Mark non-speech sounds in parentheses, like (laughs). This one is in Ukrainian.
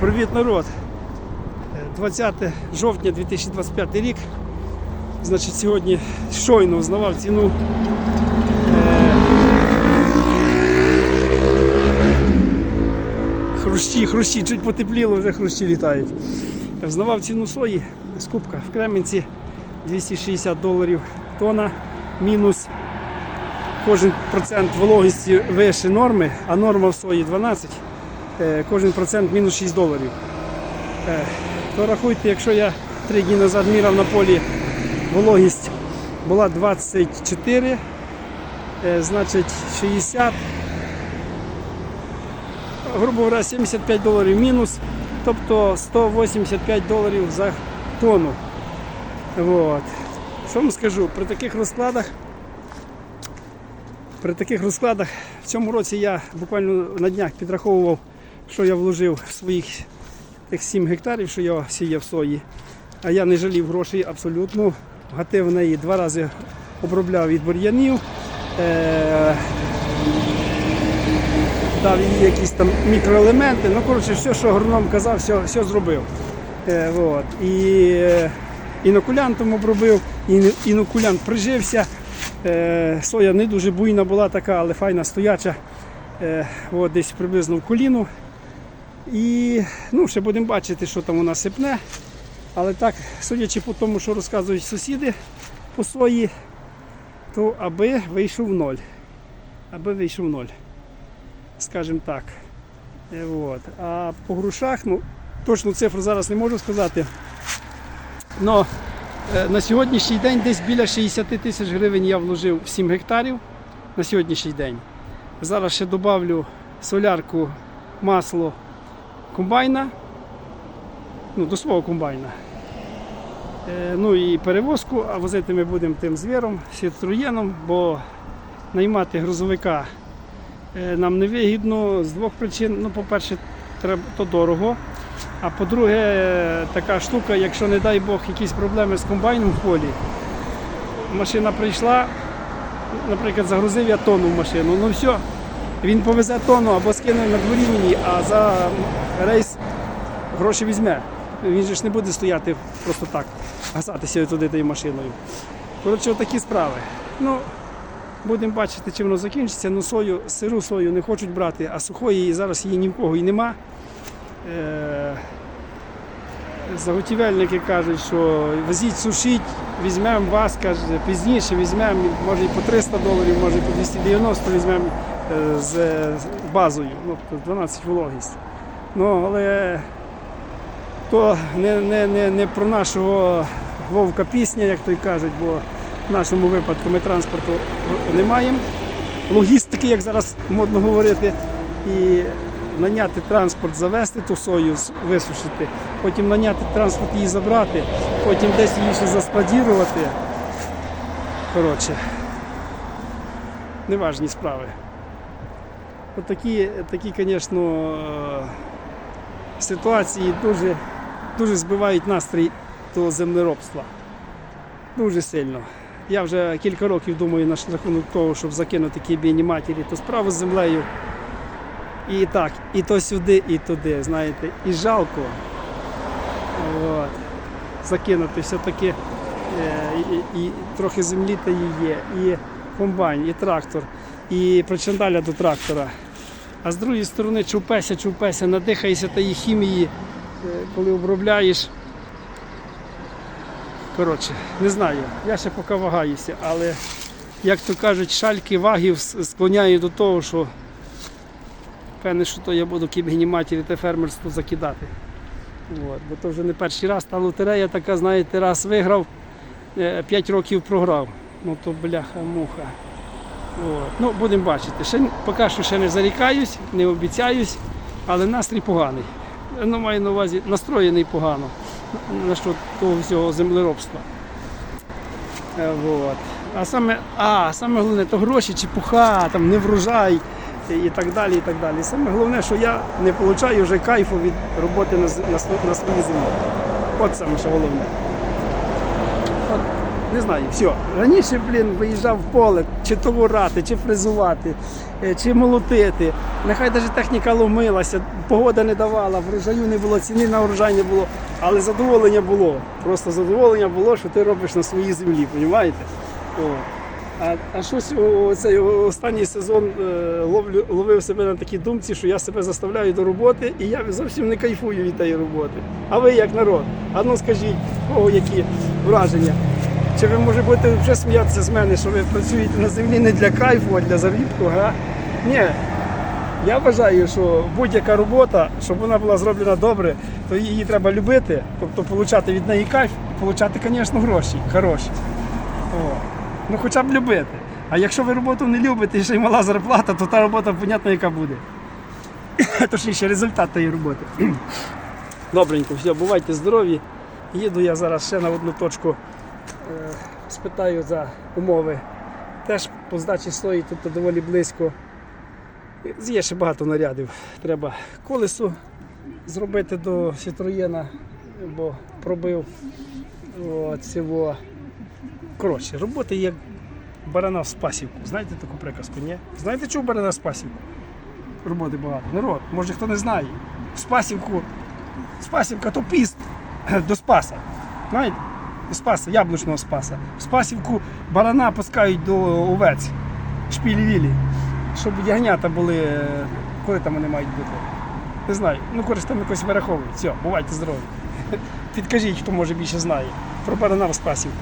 Привіт, народ! Е, 20 жовтня 2025 рік. Значить, сьогодні щойно узнавав ціну. е, Хрущі, хрущі, чуть потепліло, вже хрущі літають. Взнавав ціну сої, скупка в Кременці 260 доларів тона, мінус кожен процент вологості вище норми, а норма в сої 12 е, кожен процент мінус 6 доларів. Е, То рахуйте, якщо я три дні назад міряв на полі вологість була 24, е, значить 60, грубо говоря, 75 доларів мінус, тобто 185 доларів за тонну. Вот. Що вам скажу, при таких розкладах при таких розкладах в цьому році я буквально на днях підраховував, що я вложив в своїх тих 7 гектарів, що я сіяв сої. А я не жалів грошей абсолютно. Гатив в неї два рази обробляв від бур'янів. Е- дав їй якісь там мікроелементи. Ну, коротше, все, що агроном казав, все, все зробив. Е, вот. І е, інокулянтом обробив, і інокулянт прижився. Е, соя не дуже буйна була така, але файна стояча. Е, от, десь приблизно в коліну. І ну, ще будемо бачити, що там у нас сипне. Але так, судячи по тому, що розказують сусіди по сої, то аби вийшов ноль. Аби вийшов ноль. Скажімо так. Е, от. А по грушах, ну, точну цифру зараз не можу сказати. Но е, на сьогоднішній день десь біля 60 тисяч гривень я вложив в 7 гектарів на сьогоднішній день. Зараз ще додавлю солярку, масло комбайна, ну, до свого комбайна. Е, ну і перевозку, а возити ми будемо тим звіром, сітруєном, бо наймати грузовика е, нам не вигідно з двох причин. Ну, по-перше, то дорого. А по-друге, така штука, якщо не дай Бог якісь проблеми з комбайном в полі, машина прийшла, наприклад, загрузив я тонну в машину, ну все, він повезе тонну або скине на дворі мені, а за рейс гроші візьме. Він же ж не буде стояти просто так, гасатися туди тією машиною. Коротше, отакі справи. Ну, будемо бачити, чим воно закінчиться. Ну, сою, сиру сою не хочуть брати, а сухої зараз її ні в кого і нема. Е, Заготівельники кажуть, що везіть сушіть, візьмемо вас, каже, пізніше візьмемо, може і по 300 доларів, може і по 290 візьмемо з з базою, ну, тобто 12 вологість. Ну, але то не, не, не, не про нашого вовка пісня, як той кажуть, бо в нашому випадку ми транспорту не маємо. Логістики, як зараз модно говорити, і наняти транспорт, завести ту сою, висушити, потім наняти транспорт її забрати, потім десь її ще заскладірувати. Коротше, неважні справи. Такі, такі, звісно, е, ситуації дуже, дуже збивають настрій до землеробства. Дуже сильно. Я вже кілька років думаю на рахунок того, щоб закинути кібіні матері, то справу з землею. І так, і то сюди, і туди, знаєте, і жалко. От. Закинути все-таки е, і, і трохи землі та її і комбайн, і трактор, і причандаля до трактора. А з другої сторони, чупеся, чупеся, надихаєшся тієї хімії, е, коли обробляєш. Коротше, не знаю, я ще поки вагаюся, але як то кажуть, шальки вагів склоняю до того, що певне, що то я буду кібгіні матері та фермерство закидати. От, бо то вже не перший раз та лотерея така, знаєте, раз виграв, 5 років програв. Ну то бляха-муха. От. Ну, будемо бачити. Ще, поки що ще не зарікаюсь, не обіцяюсь, але настрій поганий. Ну, маю на увазі настроєний погано на- що того всього землеробства. Е, Вот. А саме, а, саме головне, то гроші, чепуха, там, не врожай і- так далі. і так далі. Саме головне, що я не отримую вже кайфу від роботи на, на, на своїй землі. От саме що головне. Не знаю, все. Раніше, блін, виїжджав в поле, чи то ворати, чи фрезувати, е, чи молотити. Нехай навіть техніка ломилася, погода не давала, врожаю не було, ціни на урожай не було. Але задоволення було. Просто задоволення було, що ти робиш на своїй землі, розумієте? А, а щось о- цей останній сезон е, ловлю, ловив себе на такій думці, що я себе заставляю до роботи, і я зовсім не кайфую від тієї роботи. А ви як народ? А ну скажіть, кого які враження? Чи ви може будете вже сміятися з мене, що ви працюєте на землі не для кайфу, а для заробітку? Га? Ні. Я вважаю, що будь-яка робота, щоб вона була зроблена добре, то її треба любити, тобто отримати від неї кайф отримати, звісно, гроші хороші. О. Ну хоча б любити. А якщо ви роботу не любите і ще й мала зарплата, то та робота, понятно, яка буде. (coughs) Точніше, результат тієї роботи. Добренько, все, бувайте здорові. Їду я зараз ще на одну точку, спитаю за умови. Теж по здачі стоїть тут доволі близько. Є ще багато нарядів. Треба колесо зробити до Сітроєна, бо пробив цього. Коротше, роботи як барана в спасівку. Знаєте таку приказку, ні? Знаєте, чого барана в спасівку? Роботи багато. Народ, може хто не знає. В спасівку, спасівка то піст до спаса. Знаєте? Спаса, яблучного спаса. В спасівку барана пускають до овець, шпілі-вілі, щоб ягнята були, е, коли там вони мають бути. Не знаю. Ну, коротше, там якось вираховують. Все, бувайте здорові. (laughs) Підкажіть, хто може більше знає про барана в спасівку.